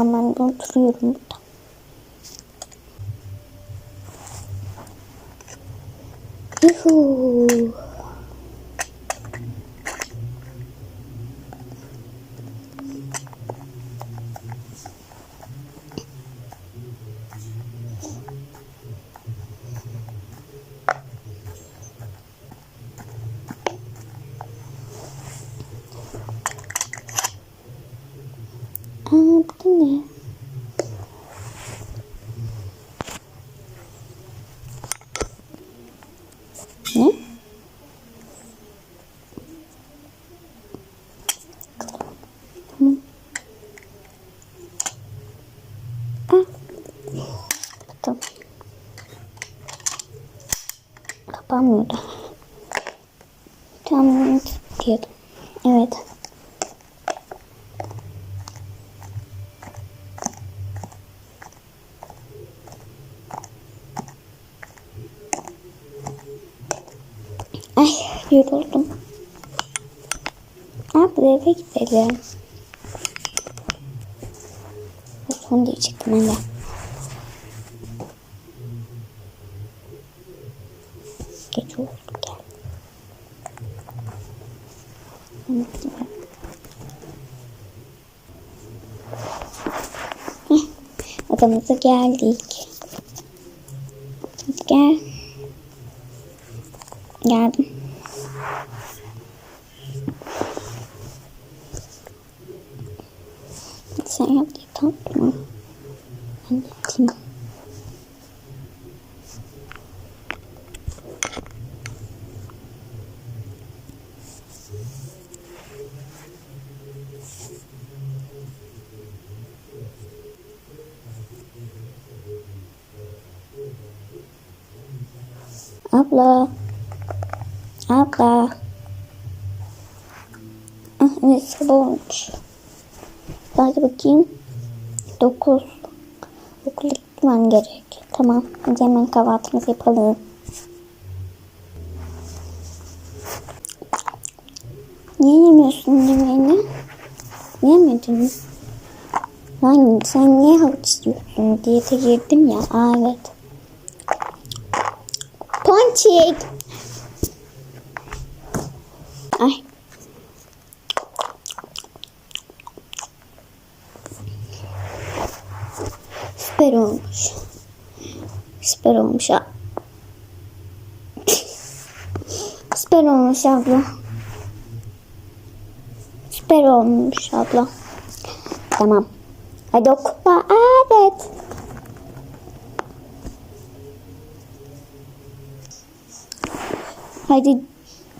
Ben oturuyorum burada. Yuhuu. Aa, bu ne? Ne? Tamam. Ah. Tamam. Kapanmıyordu. Tamam diyordum. Evet. Ay yoruldum. Abi eve gidelim. Son diyecektim ben de. Geç oldu gel. Unuttum. Heh, Odamıza geldik. Gel. Geldim. Sen yap diye tatlı Ben de yapayım. Abla. Abla. Ah, evet sabah olmuş. Hadi bakayım. Dokuz. Okula gitmem gerek. Tamam. Hemen kahvaltımızı yapalım. Niye yemiyorsun yemeğini? Yemedin mi? Lan sen niye havuç istiyorsun? Diyete girdim ya. Aa, evet. Ponçik. Ay. Süper olmuş. Süper olmuş ha. Süper olmuş abla. Süper olmuş abla. Tamam. Hadi okuma. Evet. Hadi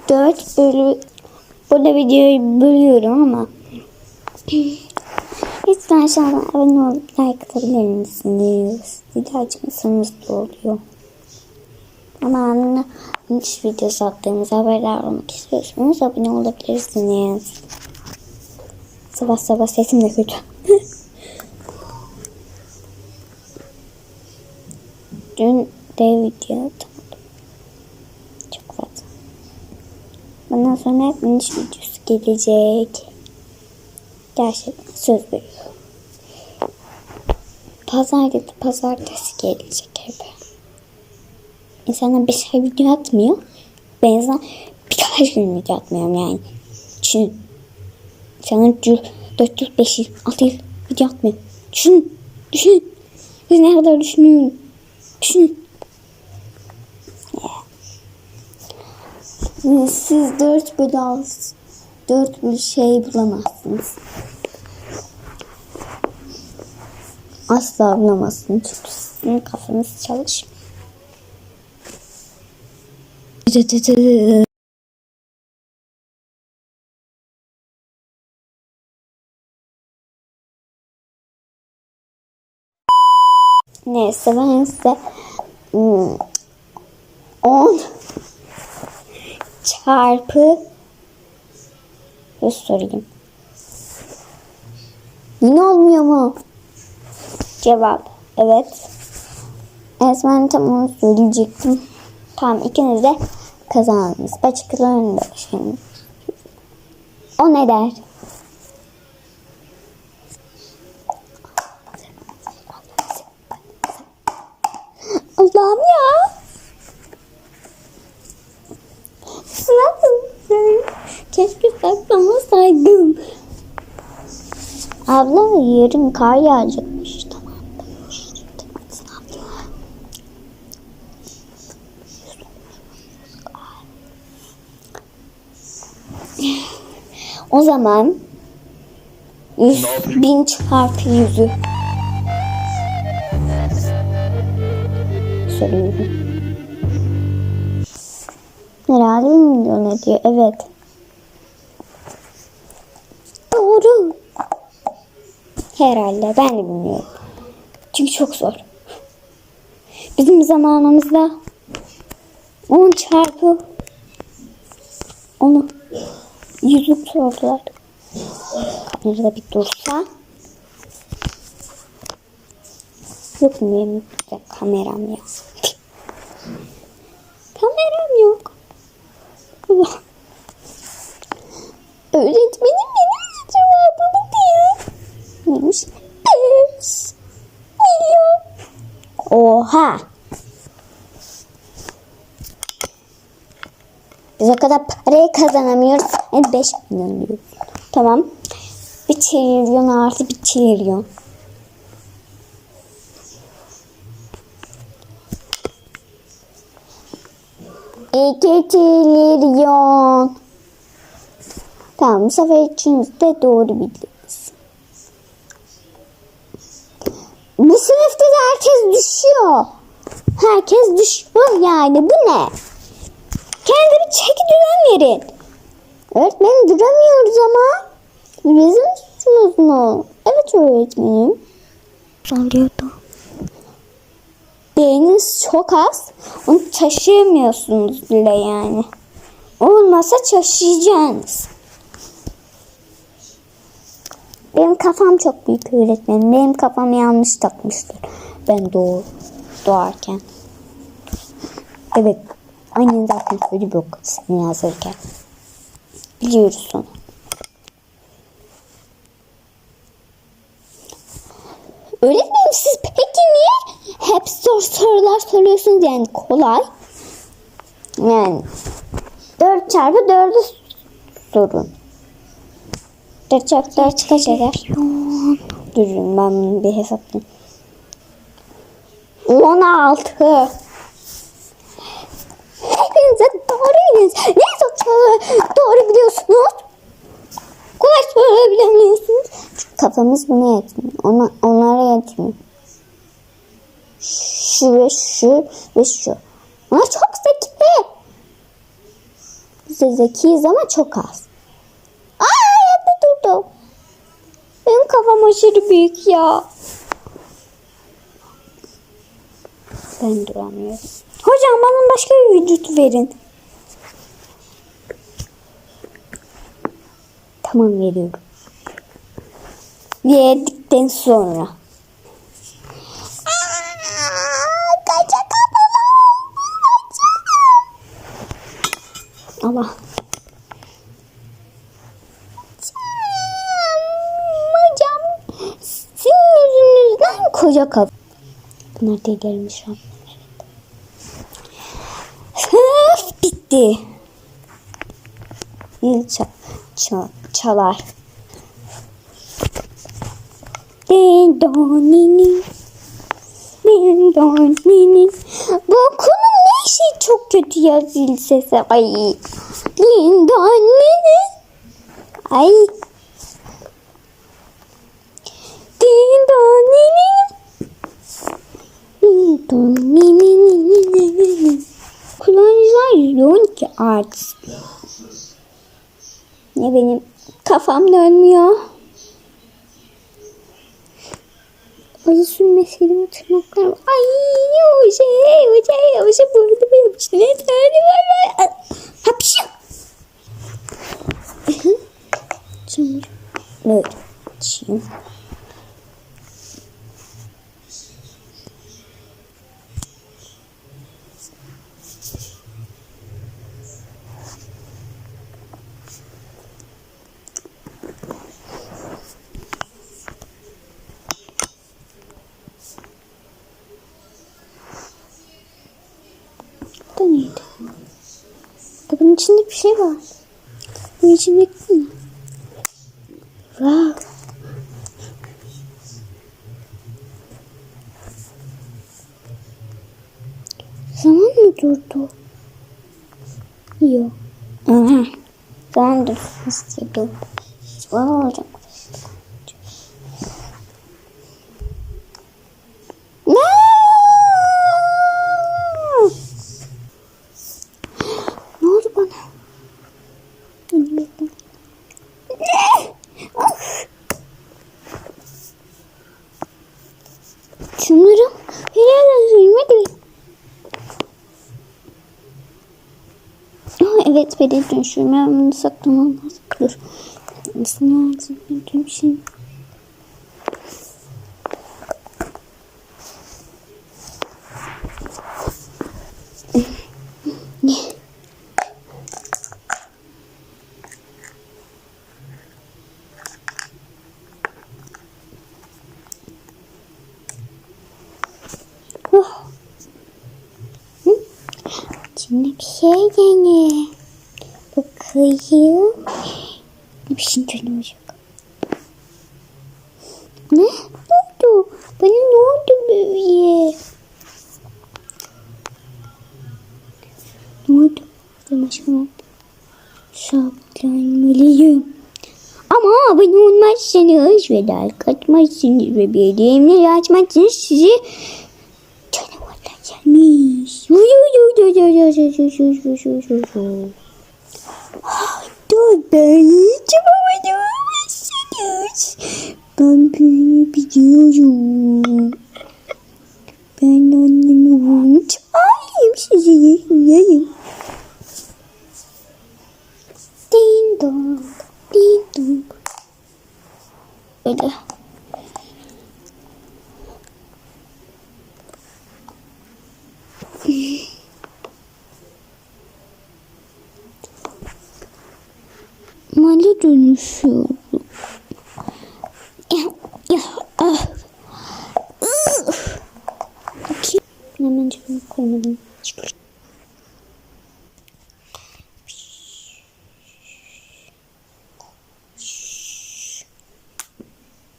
dört bölü burada videoyu bölüyorum ama lütfen aşağıdan abone olup like atabilir misiniz? Video açmasanız da oluyor. Ama anne hiç video attığımız haberler olmak istiyorsanız abone olabilirsiniz. Sabah sabah sesim de kötü. Dün de video sonra hep niş videosu gelecek. Gerçekten söz veriyorum. Pazar dedi pazartesi gelecek hep. İnsanlar bir ay video atmıyor. Ben en azından birkaç gün video atmıyorum yani. Düşün. İnsanlar 4 yıl, 5 yıl, 6 yıl video atmıyor. Düşün. Düşün. Siz ne kadar düşünüyorsun? Düşün. Siz 4 bölü 6 4 bölü şey bulamazsınız. Asla bulamazsınız. Çünkü sizin kafanız çalışmıyor. Neyse ben size hmm, 10 çarpı bir sorayım. Yine olmuyor mu? Cevap evet. Evet ben tam onu söyleyecektim. Tamam ikiniz de kazandınız. Başkalarının da şimdi. O ne der? Yarın kar yağacakmış. O zaman yüz bin çarpı yüzü soruyorum. Herhalde milyon ediyor. Evet. Doğru. Herhalde ben de bilmiyorum. Çünkü çok zor. Bizim zamanımızda 10 çarpı onu yüzlük sordular. Kamerada bir dursa. Yok mu benim kameram ya? kameram yok. Öğretmenim diyor. Neymiş? 5 milyon. Oha. Biz o kadar parayı kazanamıyoruz. Yani 5 milyon diyoruz. Tamam. Bir trilyon artı bir trilyon. İki trilyon. Tamam bu sefer üçünüz de doğru bildiniz. Bu sınıfta da herkes düşüyor. Herkes düşüyor yani. Bu ne? Kendi bir çeki düzen verin. Öğretmenim duramıyoruz ama. Bizim suçumuz mu? Evet öğretmenim. Oluyordu. Beyniniz çok az. Onu taşıyamıyorsunuz bile yani. Olmasa taşıyacaksınız. Benim kafam çok büyük öğretmenim. Benim kafam yanlış takmıştır. Ben doğ doğarken. Evet. Annen zaten söylüyor seni yazırken. Biliyoruz onu. Öğretmenim siz peki niye hep zor sorular soruyorsunuz yani kolay? Yani 4 çarpı 4'ü sorun. 4 çarpı 4 kaç eder? Durun ben bir hesaplayayım. 16. Hepinize doğruydunuz. Ne soru doğru biliyorsunuz? Kolay soru bilemiyorsunuz. Kafamız buna yetmiyor. Ona, onlara yetmiyor. Şu ve şu ve şu. Onlar çok zeki. Biz zekiyiz ama çok az. Aa yerde durdum. Benim kafam aşırı büyük ya. Ben duramıyorum. Hocam bana başka bir vücut verin. Tamam veriyorum. Verdikten sonra. Allah. Hocam sizin yüzünüzden koca kafa. Bunlar delirmiş şu an. Yıl çal, çal, çalar. Din don. Bu okulun ne işi çok kötü ya sesi. Ay. Din. Ay. Din don nini. Din don nini. Kullanıcılar artist. Ne benim kafam dönmüyor. Acı sürmeseydim tırnaklarım. Ay o şey o şey o şey burada mı yapmıştı? Ne var. Hapşım. Şimdi evet. Şimdi. şey var. Bu için bekleyin. Wow. Zaman mı durdu? Yok. Aha. Ben de istedim. Var olacak. Evet beni dönüşüyorum. Ben bunu saklamam lazım. Dur. Nasıl lazım? Bir şey. Oh. Hı? İçinde bir şey gene. Bakayım. Bir şey dönüyor. Ne? Ne oldu? Bana ne oldu böyle? Ne oldu? Ben aşkım sabitlenmeliyim. Ama abone olmazsanız ve like atmazsınız ve bildirimleri açmazsanız sizi canavarlar gelmiş. Yu yu yu yu yu. Ay, Dur ben hiç abone olmazsınız. Ben büyüğü biliyorum. Ben annemi vuracağım. Sizi yiyeyim. Ding dong. Ding dong. Öyle. Mali dönüşüyorum. Ya, ya, ah. Ih. Bakayım. Hemen cebime koymadım. Çıkır.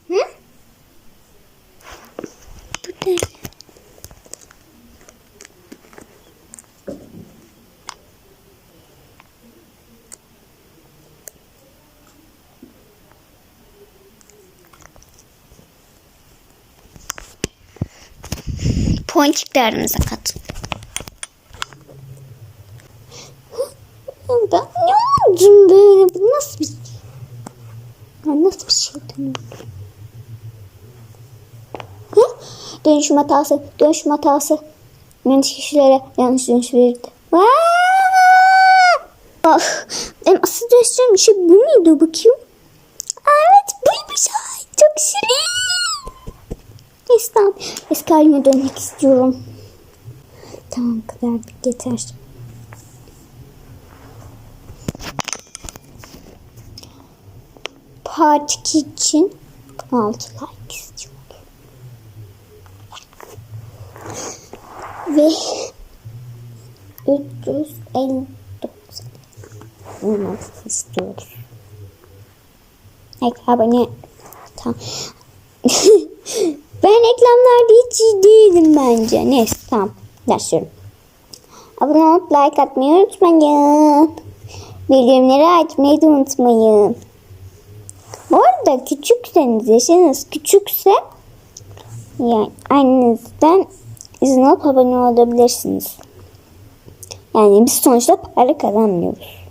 Hı? Bu ne? Ponçik de aramıza katıldı. Ben ne oldum böyle? Nasıl bir ya nasıl bir şey dönüyorum? Hı? Dönüşüm hatası, dönüşüm hatası. Yanlış kişilere yanlış dönüş verirdi. Aa! Ah, benim asıl dönüşüm şey bu muydu bakayım? Aa, Evet buymuş. Ay, çok şirin. Tamam. Eski halime dönmek istiyorum. Tamam kadar yeter. Part 2 için 6 like istiyorum. Ve 359 olması istiyoruz. Like abone. Tamam. Reklamlarda hiç iyi değilim bence. Neyse tamam. Başlıyorum. Abone olup like atmayı unutmayın. Bildirimleri açmayı da unutmayın. Bu arada küçükseniz, yaşınız küçükse yani annenizden izin alıp abone olabilirsiniz. Yani biz sonuçta para kazanmıyoruz.